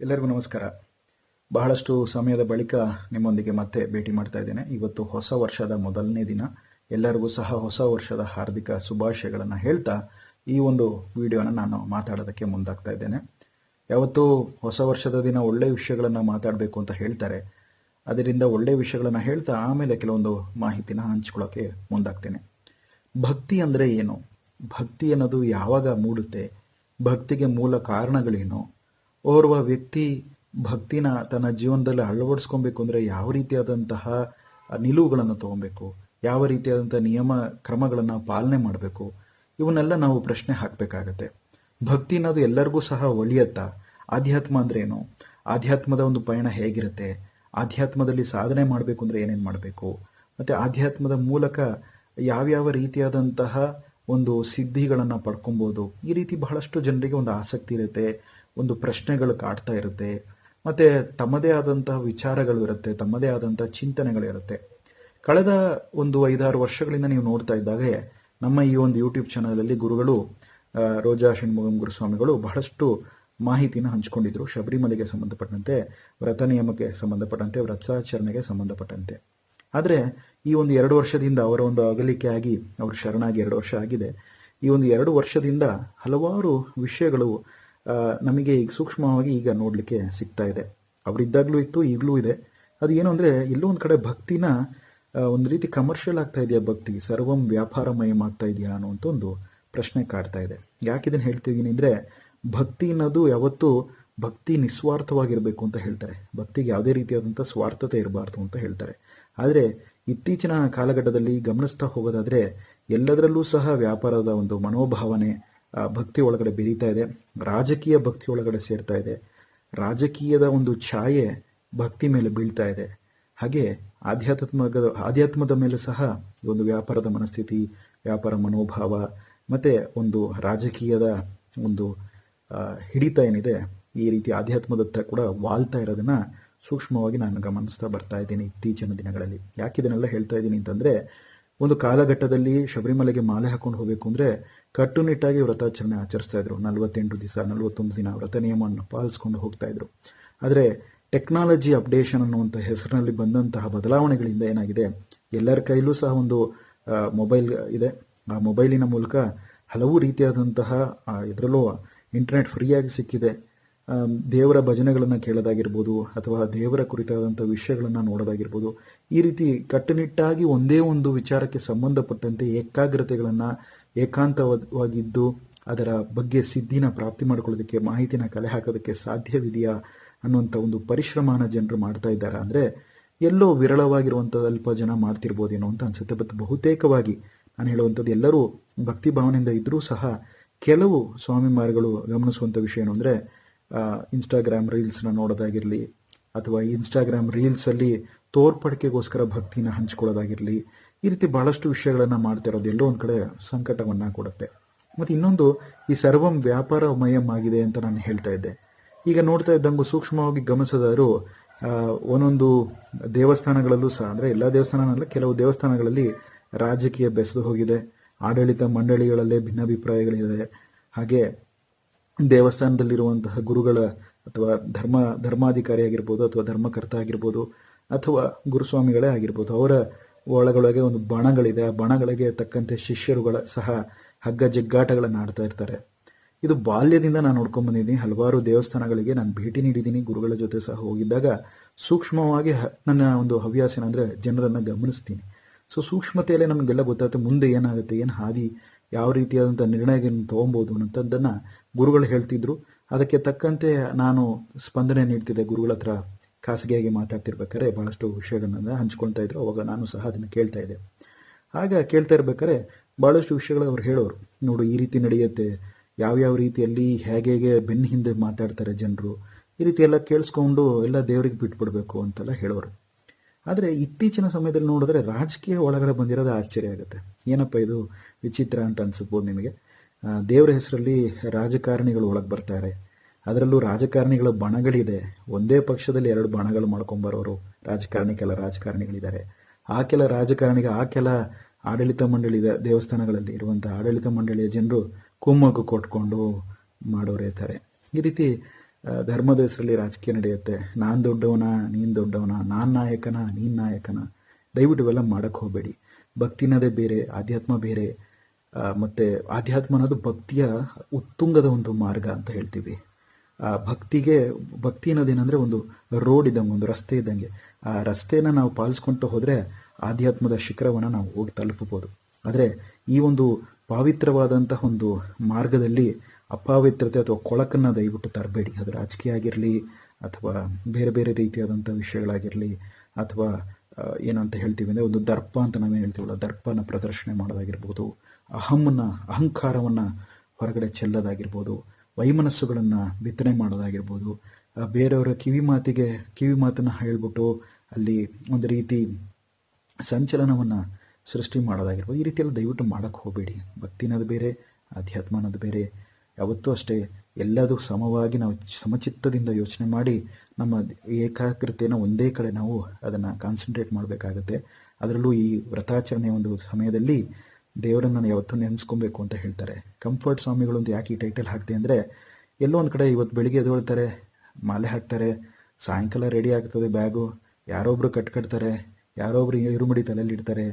ಎಲ್ಲರಿಗೂ ನಮಸ್ಕಾರ. ಬಹಳಷ್ಟು ಸಮಯದ ಬಳಿಕ ನಿಮ್ಮೊಂದಿಗೆ ಮತ್ತೆ ಭೇಟಿ ಮಾಡ್ತಾ ಇದ್ದೇನೆ. ಇವತ್ತು ಹೊಸ ವರ್ಷದ ಮೊದಲನೇ ದಿನ. ಎಲ್ಲರಿಗೂ ಸಹ ಹೊಸ ವರ್ಷದ ಹಾರ್ದಿಕ ಶುಭಾಶಯಗಳನ್ನು ಹೇಳ್ತಾ ಈ ಒಂದು ವಿಡಿಯೋನ ನಾನು ಮಾತಾಡೋದಕ್ಕೆ ಮುಂದಾಗ್ತಾ ಇದ್ದೇನೆ. ಯಾವತ್ತೂ ಹೊಸ ವರ್ಷದ ದಿನ ಒಳ್ಳೆಯ ವಿಷಯಗಳನ್ನು ಮಾತಾಡಬೇಕು ಅಂತ ಹೇಳ್ತಾರೆ. ಅದರಿಂದ ಒಳ್ಳೆಯ ವಿಷಯಗಳನ್ನು ಹೇಳ್ತಾ ಆಮೇಲೆ ಕೆಲವೊಂದು ಮಾಹಿತಿನ ಹಂಚ್ಕೊಳ್ಳೋಕ್ಕೆ ಮುಂದಾಗ್ತೇನೆ. ಭಕ್ತಿ ಅಂದರೆ ಏನು? ಭಕ್ತಿ ಅನ್ನೋದು ಯಾವಾಗ ಮೂಡುತ್ತೆ? ಭಕ್ತಿಗೆ ಮೂಲ ಕಾರಣಗಳೇನು? ಓರ್ವ ವ್ಯಕ್ತಿ ಭಕ್ತಿನ ತನ್ನ ಜೀವನದಲ್ಲಿ ಅಳವಡಿಸ್ಕೊಬೇಕು ಅಂದರೆ ಯಾವ ರೀತಿಯಾದಂತಹ ನಿಲುವುಗಳನ್ನು ತಗೊಬೇಕು, ಯಾವ ರೀತಿಯಾದಂಥ ನಿಯಮ ಕ್ರಮಗಳನ್ನು ಪಾಲನೆ ಮಾಡಬೇಕು, ಇವನ್ನೆಲ್ಲ ನಾವು ಪ್ರಶ್ನೆ ಹಾಕಬೇಕಾಗತ್ತೆ. ಭಕ್ತಿ ಅನ್ನೋದು ಎಲ್ಲರಿಗೂ ಸಹ ಒಳಿಯತ್ತಾ. ಆಧ್ಯಾತ್ಮ ಅಂದ್ರೆ ಏನು? ಆಧ್ಯಾತ್ಮದ ಒಂದು ಪಯಣ ಹೇಗಿರುತ್ತೆ? ಆಧ್ಯಾತ್ಮದಲ್ಲಿ ಸಾಧನೆ ಮಾಡಬೇಕು ಅಂದ್ರೆ ಏನೇನು ಮಾಡಬೇಕು? ಮತ್ತೆ ಆಧ್ಯಾತ್ಮದ ಮೂಲಕ ಯಾವ್ಯಾವ ರೀತಿಯಾದಂತಹ ಒಂದು ಸಿದ್ಧಿಗಳನ್ನು ಪಡ್ಕೊಬೋದು? ಈ ರೀತಿ ಬಹಳಷ್ಟು ಜನರಿಗೆ ಒಂದು ಆಸಕ್ತಿ ಇರುತ್ತೆ. ಒಂದು ಪ್ರಶ್ನೆಗಳು ಕಾಡ್ತಾ ಇರುತ್ತೆ. ಮತ್ತು ತಮ್ಮದೇ ಆದಂತಹ ವಿಚಾರಗಳು ಇರುತ್ತೆ, ತಮ್ಮದೇ ಆದಂತಹ ಚಿಂತನೆಗಳಿರುತ್ತೆ ಕಳೆದ ಒಂದು ಐದಾರು ವರ್ಷಗಳಿಂದ ನೀವು ನೋಡ್ತಾ ಇದ್ದಾಗ ನಮ್ಮ ಈ ಒಂದು ಯೂಟ್ಯೂಬ್ ಚಾನಲಲ್ಲಿ ಗುರುಗಳು ರೋಜಾ ಷಣ್ಮುಗಂ ಗುರುಸ್ವಾಮಿಗಳು ಬಹಳಷ್ಟು ಮಾಹಿತಿನ ಹಂಚಿಕೊಂಡಿದ್ರು. ಶಬರಿಮಲೆಗೆ ಸಂಬಂಧಪಟ್ಟಂತೆ, ವ್ರತ ನಿಯಮಕ್ಕೆ ಸಂಬಂಧಪಟ್ಟಂತೆ, ವ್ರತಾಚರಣೆಗೆ ಸಂಬಂಧಪಟ್ಟಂತೆ. ಆದರೆ ಈ ಒಂದು ಎರಡು ವರ್ಷದಿಂದ ಅವರ ಒಂದು ಅಗಲಿಕೆ ಆಗಿ, ಅವರು ಶರಣಾಗಿ ಎರಡು ವರ್ಷ ಆಗಿದೆ. ಈ ಒಂದು ಎರಡು ವರ್ಷದಿಂದ ಹಲವಾರು ವಿಷಯಗಳು ನಮಗೆ ಈಗ ಸೂಕ್ಷ್ಮವಾಗಿ ಈಗ ನೋಡಲಿಕ್ಕೆ ಸಿಗ್ತಾ ಇದೆ. ಅವರಿದ್ದಾಗಲೂ ಇತ್ತು, ಈಗಲೂ ಇದೆ. ಅದು ಏನು ಅಂದರೆ, ಎಲ್ಲೋ ಒಂದು ಕಡೆ ಭಕ್ತಿನ ಒಂದು ರೀತಿ ಕಮರ್ಷಿಯಲ್ ಆಗ್ತಾ ಇದೆಯಾ ಭಕ್ತಿ? ಸರ್ವಂ ವ್ಯಾಪಾರಮಯ ಮಾಡ್ತಾ ಇದೆಯಾ ಅನ್ನುವಂಥ ಒಂದು ಪ್ರಶ್ನೆ ಕಾಡ್ತಾ ಇದೆ. ಯಾಕೆ ಇದನ್ನು ಹೇಳ್ತಿದ್ದೀನಿ ಅಂದರೆ, ಭಕ್ತಿ ಅನ್ನೋದು ಯಾವತ್ತೂ ಭಕ್ತಿ ನಿಸ್ವಾರ್ಥವಾಗಿರಬೇಕು ಅಂತ ಹೇಳ್ತಾರೆ. ಭಕ್ತಿಗೆ ಯಾವುದೇ ರೀತಿಯಾದಂಥ ಸ್ವಾರ್ಥತೆ ಇರಬಾರ್ದು ಅಂತ ಹೇಳ್ತಾರೆ. ಆದರೆ, ಇತ್ತೀಚಿನ ಕಾಲಘಟ್ಟದಲ್ಲಿ ಗಮನಿಸ್ತಾ ಹೋಗೋದಾದ್ರೆ, ಎಲ್ಲದರಲ್ಲೂ ಸಹ ವ್ಯಾಪಾರದ ಒಂದು ಮನೋಭಾವನೆ ಭಕ್ತಿ ಒಳಗಡೆ ಬೆರೀತಾ ಇದೆ, ರಾಜಕೀಯ ಭಕ್ತಿ ಒಳಗಡೆ ಸೇರ್ತಾ ಇದೆ. ರಾಜಕೀಯದ ಒಂದು ಛಾಯೆ ಭಕ್ತಿ ಮೇಲೆ ಬೀಳ್ತಾ ಇದೆ. ಹಾಗೆ ಆಧ್ಯಾತ್ಮದ ಆಧ್ಯಾತ್ಮದ ಮೇಲೆ ಸಹ ಒಂದು ವ್ಯಾಪಾರದ ಮನಸ್ಥಿತಿ, ವ್ಯಾಪಾರ ಮನೋಭಾವ, ಮತ್ತೆ ಒಂದು ರಾಜಕೀಯದ ಒಂದು ಹಿಡಿತ ಏನಿದೆ, ಈ ರೀತಿ ಆಧ್ಯಾತ್ಮದತ್ತ ಕೂಡ ವಾಲ್ತಾ ಇರೋದನ್ನ ಸೂಕ್ಷ್ಮವಾಗಿ ನಾನು ಗಮನಿಸ್ತಾ ಬರ್ತಾ ಇದ್ದೀನಿ ಇತ್ತೀಚಿನ ದಿನಗಳಲ್ಲಿ. ಯಾಕೆ ಇದನ್ನೆಲ್ಲ ಹೇಳ್ತಾ ಇದ್ದೀನಿ ಅಂತಂದ್ರೆ ಒಂದು ಕಾಲಘಟ್ಟದಲ್ಲಿ ಶಬರಿಮಲೆಗೆ ಮಾಲೆ ಹಾಕೊಂಡು ಹೋಗಬೇಕು ಅಂದ್ರೆ ಕಟ್ಟುನಿಟ್ಟಾಗಿ ವ್ರತಾಚರಣೆ ಆಚರಿಸ್ತಾ ಇದ್ರು. ನಲವತ್ತೆಂಟು ದಿವಸ, ನಲವತ್ತೊಂದು ದಿನ ವ್ರತ ನಿಯಮವನ್ನು ಪಾಲಿಸ್ಕೊಂಡು ಹೋಗ್ತಾ ಇದ್ರು. ಆದರೆ ಟೆಕ್ನಾಲಜಿ ಅಪ್ಡೇಷನ್ ಅನ್ನುವಂಥ ಹೆಸರಿನಲ್ಲಿ ಬಂದಂತಹ ಬದಲಾವಣೆಗಳಿಂದ ಏನಾಗಿದೆ? ಎಲ್ಲರ ಕೈಲೂ ಸಹ ಒಂದು ಮೊಬೈಲ್ ಇದೆ. ಆ ಮೊಬೈಲಿನ ಮೂಲಕ ಹಲವು ರೀತಿಯಾದಂತಹ ಇದರಲ್ಲೂ ಇಂಟರ್ನೆಟ್ ಫ್ರೀಯಾಗಿ ಸಿಕ್ಕಿದೆ. ದೇವರ ಭಜನೆಗಳನ್ನು ಕೇಳೋದಾಗಿರ್ಬೋದು ಅಥವಾ ದೇವರ ಕುರಿತಾದಂಥ ವಿಷಯಗಳನ್ನು ನೋಡೋದಾಗಿರ್ಬೋದು, ಈ ರೀತಿ ಕಟ್ಟುನಿಟ್ಟಾಗಿ ಒಂದೇ ಒಂದು ವಿಚಾರಕ್ಕೆ ಸಂಬಂಧಪಟ್ಟಂತೆ ಏಕಾಗ್ರತೆಗಳನ್ನು ಏಕಾಂತವಾಗಿದ್ದು ಅದರ ಬಗ್ಗೆ ಸಿದ್ಧಿನ ಪ್ರಾಪ್ತಿ ಮಾಡ್ಕೊಳ್ಳೋದಕ್ಕೆ, ಮಾಹಿತಿನ ಕಲೆ ಹಾಕೋದಕ್ಕೆ ಸಾಧ್ಯವಿದೆಯಾ ಅನ್ನುವಂಥ ಒಂದು ಪರಿಶ್ರಮನ ಜನರು ಮಾಡ್ತಾ ಇದ್ದಾರೆ. ಅಂದರೆ ಎಲ್ಲೋ ವಿರಳವಾಗಿರುವಂಥ ಅಲ್ಪ ಜನ ಮಾಡ್ತಿರ್ಬೋದೇನೋ ಅಂತ ಅನ್ಸುತ್ತೆ. ಬಟ್ ಬಹುತೇಕವಾಗಿ ನಾನು ಹೇಳುವಂಥದ್ದು ಎಲ್ಲರೂ ಭಕ್ತಿ ಭಾವನೆಯಿಂದ ಇದ್ದರೂ ಸಹ ಕೆಲವು ಸ್ವಾಮಿ ಮಾರ್ಗಗಳು ಗಮನಿಸುವಂಥ ವಿಷಯ ಏನು ಅಂದರೆ ಇನ್ಸ್ಟಾಗ್ರಾಮ್ ರೀಲ್ಸ್ನ ನೋಡೋದಾಗಿರಲಿ, ಅಥವಾ ಇನ್ಸ್ಟಾಗ್ರಾಮ್ ರೀಲ್ಸಲ್ಲಿ ತೋರ್ಪಡಿಕೆಗೋಸ್ಕರ ಭಕ್ತಿನ ಹಂಚ್ಕೊಳ್ಳೋದಾಗಿರಲಿ, ಈ ರೀತಿ ಬಹಳಷ್ಟು ವಿಷಯಗಳನ್ನು ಮಾಡ್ತಾ ಇರೋದು ಎಲ್ಲೋ ಒಂದು ಕಡೆ ಸಂಕಟವನ್ನು ಕೊಡುತ್ತೆ. ಮತ್ತು ಇನ್ನೊಂದು, ಈ ಸರ್ವಂ ವ್ಯಾಪಾರಮಯಮಾಗಿದೆ ಅಂತ ನಾನು ಹೇಳ್ತಾ ಇದ್ದೆ. ಈಗ ನೋಡ್ತಾ ಇದ್ದಂಗೂ ಸೂಕ್ಷ್ಮವಾಗಿ ಗಮನಿಸಿದವರು ಒಂದೊಂದು ದೇವಸ್ಥಾನಗಳಲ್ಲೂ ಸಹ, ಅಂದರೆ ಎಲ್ಲ ದೇವಸ್ಥಾನನಲ್ಲ, ಕೆಲವು ದೇವಸ್ಥಾನಗಳಲ್ಲಿ ರಾಜಕೀಯ ಬೆಸೆದು ಹೋಗಿದೆ. ಆಡಳಿತ ಮಂಡಳಿಗಳಲ್ಲೇ ಭಿನ್ನಾಭಿಪ್ರಾಯಗಳಿದೆ. ಹಾಗೆ ದೇವಸ್ಥಾನದಲ್ಲಿರುವಂತಹ ಗುರುಗಳ ಅಥವಾ ಧರ್ಮ, ಧರ್ಮಾಧಿಕಾರಿ ಆಗಿರ್ಬೋದು ಅಥವಾ ಧರ್ಮಕರ್ತ ಆಗಿರ್ಬೋದು ಅಥವಾ ಗುರುಸ್ವಾಮಿಗಳೇ ಆಗಿರ್ಬೋದು, ಅವರ ಒಳಗೊಳಗೆ ಒಂದು ಬಣಗಳಿದೆ. ಆ ಬಣಗಳಿಗೆ ತಕ್ಕಂತೆ ಶಿಷ್ಯರುಗಳ ಸಹ ಹಗ್ಗ ಜಗ್ಗಾಟಗಳನ್ನು ಆಡ್ತಾ ಇರ್ತಾರೆ. ಇದು ಬಾಲ್ಯದಿಂದ ನಾನು ನೋಡ್ಕೊಂಡ್ ಬಂದಿದ್ದೀನಿ. ಹಲವಾರು ದೇವಸ್ಥಾನಗಳಿಗೆ ನಾನು ಭೇಟಿ ನೀಡಿದ್ದೀನಿ. ಗುರುಗಳ ಜೊತೆ ಸಹ ಹೋಗಿದ್ದಾಗ ಸೂಕ್ಷ್ಮವಾಗಿ ನನ್ನ ಒಂದು ಹವ್ಯಾಸ ಏನಂದ್ರೆ ಜನರನ್ನು ಗಮನಿಸ್ತೀನಿ. ಸೊ, ಸೂಕ್ಷ್ಮತೆಯಲ್ಲೇ ನಮಗೆಲ್ಲ ಗೊತ್ತಾಗುತ್ತೆ ಮುಂದೆ ಏನಾಗುತ್ತೆ, ಏನು ಹಾದಿ ಯಾವ ರೀತಿಯಾದಂಥ ನಿರ್ಣಯಗಳನ್ನು ತಗೊಬೋದು ಅನ್ನೋದನ್ನು ಗುರುಗಳು ಹೇಳ್ತಿದ್ರು. ಅದಕ್ಕೆ ತಕ್ಕಂತೆ ನಾನು ಸ್ಪಂದನೆ ನೀಡ್ತಿದ್ದೆ ಗುರುಗಳ ಹತ್ರ ಖಾಸಗಿಯಾಗಿ ಮಾತಾಡ್ತಿರ್ಬೇಕಾದ್ರೆ ಬಹಳಷ್ಟು ವಿಷಯಗಳನ್ನ ಹಂಚ್ಕೊಳ್ತಾ ಇದ್ರು. ಅವಾಗ ನಾನು ಸಹ ಅದನ್ನು ಕೇಳ್ತಾ ಇದ್ದೆ. ಆಗ ಕೇಳ್ತಾ ಇರ್ಬೇಕಾದ್ರೆ ಬಹಳಷ್ಟು ವಿಷಯಗಳು ಅವ್ರು ಹೇಳೋರು. ನೋಡು, ಈ ರೀತಿ ನಡೆಯುತ್ತೆ. ಯಾವ್ಯಾವ ರೀತಿಯಲ್ಲಿ ಹೇಗೆ ಹೇಗೆ ಬೆನ್ನ ಹಿಂದೆ ಮಾತಾಡ್ತಾರೆ ಜನರು. ಈ ರೀತಿ ಎಲ್ಲ ಕೇಳಿಸ್ಕೊಂಡು ಎಲ್ಲ ದೇವರಿಗೆ ಬಿಟ್ಬಿಡ್ಬೇಕು ಅಂತೆಲ್ಲ ಹೇಳೋರು. ಆದರೆ ಇತ್ತೀಚಿನ ಸಮಯದಲ್ಲಿ ನೋಡಿದ್ರೆ ರಾಜಕೀಯ ಒಳಗಡೆ ಬಂದಿರೋದು ಆಶ್ಚರ್ಯ ಆಗುತ್ತೆ. ಏನಪ್ಪ ಇದು? ವಿಚಿತ್ರ ಅಂತ ಅನ್ಸಬಹುದು ನಿಮಗೆ. ದೇವರ ಹೆಸರಲ್ಲಿ ರಾಜಕಾರಣಿಗಳು ಒಳಗೆ ಬರ್ತಾರೆ. ಅದರಲ್ಲೂ ರಾಜಕಾರಣಿಗಳ ಬಣಗಳಿದೆ. ಒಂದೇ ಪಕ್ಷದಲ್ಲಿ ಎರಡು ಬಣಗಳು ಮಾಡ್ಕೊಂಬರೋರು ರಾಜಕಾರಣಿ ಕೆಲ ರಾಜಕಾರಣಿಗಳಿದ್ದಾರೆ. ಆ ಕೆಲ ರಾಜಕಾರಣಿಗೆ, ಆ ಕೆಲ ಆಡಳಿತ ಮಂಡಳಿ ದೇವಸ್ಥಾನಗಳಲ್ಲಿ ಇರುವಂತಹ ಆಡಳಿತ ಮಂಡಳಿಯ ಜನರು ಕುಮ್ಮಕ್ಕು ಕೊಟ್ಕೊಂಡು ಮಾಡೋರು ಇರ್ತಾರೆ. ಈ ರೀತಿ ಧರ್ಮದ ಹೆಸರಲ್ಲಿ ರಾಜಕೀಯ ನಡೆಯುತ್ತೆ. ನಾನು ದೊಡ್ಡವನ, ನೀನು ದೊಡ್ಡವನ, ನಾನು ನಾಯಕನ, ನೀನು ನಾಯಕನ. ದಯವಿಟ್ಟು ಇವೆಲ್ಲ ಮಾಡೋಕ್ಕೆ ಹೋಗಬೇಡಿ. ಭಕ್ತಿನದೇ ಬೇರೆ, ಆಧ್ಯಾತ್ಮ ಬೇರೆ. ಮತ್ತು ಆಧ್ಯಾತ್ಮ ಅನ್ನೋದು ಭಕ್ತಿಯ ಉತ್ತುಂಗದ ಒಂದು ಮಾರ್ಗ ಅಂತ ಹೇಳ್ತೀವಿ. ಭಕ್ತಿಗೆ, ಭಕ್ತಿ ಅನ್ನೋದೇನೆಂದರೆ ಒಂದು ರೋಡ್ ಇದ್ದಂಗೆ, ಒಂದು ರಸ್ತೆ ಇದ್ದಂಗೆ. ಆ ರಸ್ತೆನ ನಾವು ಪಾಲಿಸ್ಕೊಂತ ಹೋದರೆ ಆಧ್ಯಾತ್ಮದ ಶಿಖರವನ್ನು ನಾವು ಹೋಗಿ ತಲುಪಬಹುದು. ಆದರೆ ಈ ಒಂದು ಪವಿತ್ರವಾದಂತಹ ಒಂದು ಮಾರ್ಗದಲ್ಲಿ ಅಪವಿತ್ರತೆ ಅಥವಾ ಕೊಳಕನ್ನು ದಯವಿಟ್ಟು ತರಬೇಡಿ. ಅದು ರಾಜಕೀಯ ಆಗಿರಲಿ ಅಥವಾ ಬೇರೆ ಬೇರೆ ರೀತಿಯಾದಂಥ ವಿಷಯಗಳಾಗಿರಲಿ ಅಥವಾ ಏನಂತ ಹೇಳ್ತೀವಿ ಅಂದರೆ ಒಂದು ದರ್ಪ ಅಂತ ನಾವೇನು ಹೇಳ್ತೀವಲ್ಲ, ದರ್ಪನ ಪ್ರದರ್ಶನ ಮಾಡೋದಾಗಿರ್ಬೋದು ಅಹಮ್ಮನ ಅಹಂಕಾರವನ್ನು ಹೊರಗಡೆ ಚೆಲ್ಲೋದಾಗಿರ್ಬೋದು, ವೈಮನಸ್ಸುಗಳನ್ನು ಬಿತ್ತನೆ ಮಾಡೋದಾಗಿರ್ಬೋದು ಬೇರೆಯವರ ಕಿವಿ ಮಾತಿಗೆ, ಕಿವಿ ಮಾತನ್ನು ಹೇಳ್ಬಿಟ್ಟು ಅಲ್ಲಿ ಒಂದು ರೀತಿ ಸಂಚಲನವನ್ನು ಸೃಷ್ಟಿ ಮಾಡೋದಾಗಿರ್ಬೋದು. ಈ ರೀತಿಯಲ್ಲಿ ದಯವಿಟ್ಟು ಮಾಡೋಕ್ಕೆ ಹೋಗಬೇಡಿ. ಭಕ್ತಿನದು ಬೇರೆ ಅಧ್ಯಾತ್ಮನದು ಬೇರೆ ಯಾವತ್ತೂ ಅಷ್ಟೇ ಎಲ್ಲದೂ ಸಮವಾಗಿ ನಾವು ಸಮಚಿತ್ತದಿಂದ ಯೋಚನೆ ಮಾಡಿ ನಮ್ಮ ಏಕಾಗ್ರತೆಯನ್ನು ಒಂದೇ ಕಡೆ ನಾವು ಅದನ್ನು ಕಾನ್ಸಂಟ್ರೇಟ್ ಮಾಡಬೇಕಾಗತ್ತೆ. ಅದರಲ್ಲೂ ಈ ವ್ರತಾಚರಣೆಯ ಒಂದು ಸಮಯದಲ್ಲಿ ದೇವರನ್ನು ನಾನು ಯಾವತ್ತೂ ನೆನೆಸ್ಕೊಬೇಕು ಅಂತ ಹೇಳ್ತಾರೆ. ಕಂಫರ್ಟ್ ಸ್ವಾಮಿಗಳು ಅಂತ ಯಾಕೆ ಈ ಟೈಟಲ್ ಹಾಕ್ತೆ ಅಂದರೆ, ಎಲ್ಲೋ ಒಂದು ಕಡೆ ಇವತ್ತು ಬೆಳಿಗ್ಗೆ ಎದ್ದೇಳ್ತಾರೆ, ಮಾಲೆ ಹಾಕ್ತಾರೆ, ಸಾಯಂಕಾಲ ರೆಡಿ ಆಗ್ತದೆ ಬ್ಯಾಗು ಯಾರೊಬ್ರು ಯಾರೋ ಯಾರೊಬ್ರು ಇರುಮಡಿ ತಲೆಯಲ್ಲಿ ಇಡ್ತಾರೆ,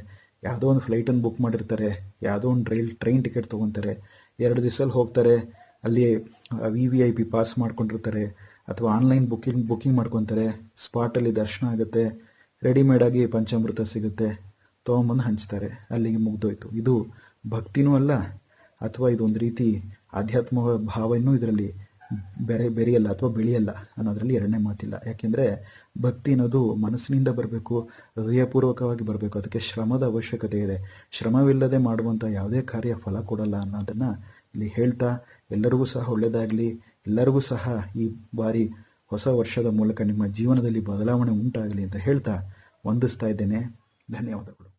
ಯಾವುದೋ ಒಂದು ಫ್ಲೈಟನ್ನು ಬುಕ್ ಮಾಡಿರ್ತಾರೆ, ಯಾವುದೋ ಒಂದು ರೈಲ್ ಟ್ರೈನ್ ಟಿಕೆಟ್ ತೊಗೊತಾರೆ. ಎರಡು ದಿವಸಲ್ಲಿ ಹೋಗ್ತಾರೆ. ಅಲ್ಲಿ V V I P pass ಮಾಡ್ಕೊಂಡಿರ್ತಾರೆ. ಅಥವಾ ಆನ್ಲೈನ್ ಬುಕ್ಕಿಂಗ್ ಬುಕ್ಕಿಂಗ್ ಮಾಡ್ಕೊತಾರೆ. ಸ್ಪಾಟಲ್ಲಿ ದರ್ಶನ ಆಗುತ್ತೆ. ರೆಡಿಮೇಡಾಗಿ ಪಂಚಾಮೃತ ಸಿಗುತ್ತೆ. ತೊಗೊಂಬಂದು ಹಂಚ್ತಾರೆ. ಅಲ್ಲಿಗೆ ಮುಗ್ದೋಯ್ತು. ಇದು ಭಕ್ತಿನೂ ಅಲ್ಲ, ಅಥವಾ ಇದೊಂದು ರೀತಿ ಆಧ್ಯಾತ್ಮ ಭಾವನೂ ಇದರಲ್ಲಿ ಬೆರೆ, ಬೆರೆಯಲ್ಲ ಅಥವಾ ಬೆಳೆಯಲ್ಲ ಅನ್ನೋದ್ರಲ್ಲಿ ಎರಡನೇ ಮಾತಿಲ್ಲ. ಯಾಕೆಂದರೆ ಭಕ್ತಿ ಅನ್ನೋದು ಮನಸ್ಸಿನಿಂದ ಬರಬೇಕು, ಹೃದಯಪೂರ್ವಕವಾಗಿ ಬರಬೇಕು. ಅದಕ್ಕೆ ಶ್ರಮದ ಅವಶ್ಯಕತೆ ಇದೆ. ಶ್ರಮವಿಲ್ಲದೆ ಮಾಡುವಂಥ ಯಾವುದೇ ಕಾರ್ಯ ಫಲ ಕೊಡಲ್ಲ ಅನ್ನೋದನ್ನು ಇಲ್ಲಿ ಹೇಳ್ತಾ, ಎಲ್ಲರಿಗೂ ಸಹ ಒಳ್ಳೆಯದಾಗಲಿ ಎಲ್ಲರಿಗೂ ಸಹ ಈ ಬಾರಿ ಹೊಸ ವರ್ಷದ ಮೂಲಕ ನಿಮ್ಮ ಜೀವನದಲ್ಲಿ ಬದಲಾವಣೆ ಉಂಟಾಗಲಿ ಅಂತ ಹೇಳ್ತಾ ವಂದಿಸ್ತಾ ಇದ್ದೇನೆ. ಧನ್ಯವಾದಗಳು.